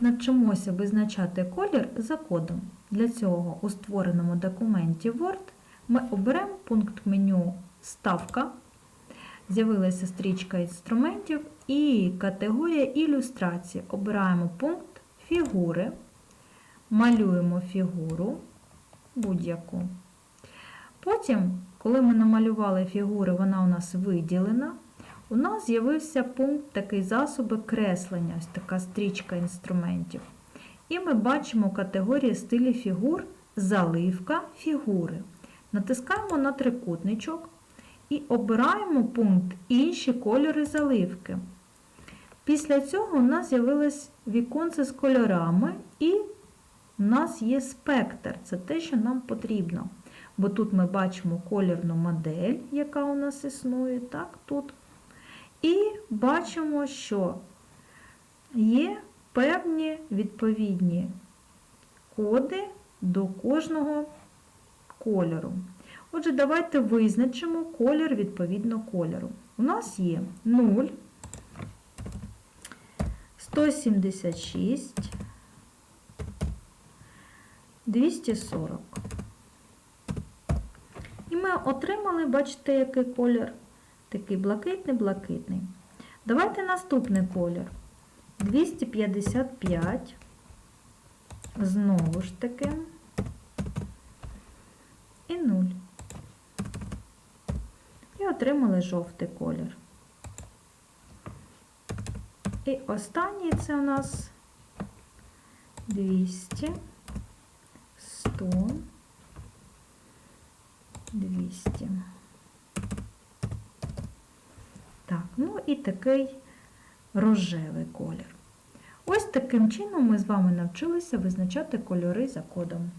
навчимося визначати колір за кодом. Для цього у створеному документі Word ми оберемо пункт меню Ставка. З'явилася стрічка інструментів і категорія ілюстрації. Обираємо пункт фігури, малюємо фігуру будь-яку. Потім, коли ми намалювали фігури, вона у нас виділена. У нас з'явився пункт такий засоби креслення, ось така стрічка інструментів. І ми бачимо категорії стилі фігур, заливка фігури. Натискаємо на трикутничок і обираємо пункт Інші кольори заливки. Після цього у нас з'явилось віконце з кольорами, і у нас є спектр. Це те, що нам потрібно. Бо тут ми бачимо колірну модель, яка у нас існує, так, тут. І бачимо, що є певні відповідні коди до кожного кольору. Отже, давайте визначимо колір відповідно кольору. У нас є 0, 176, 240. І ми отримали, бачите, який колір? Такий блакитний-блакитний. Давайте наступний колір. 255. Знову ж таки. І 0. І отримали жовтий колір. І останній це у нас 200, 100, 200. Так, ну і такий рожевий колір. Ось таким чином ми з вами навчилися визначати кольори за кодом.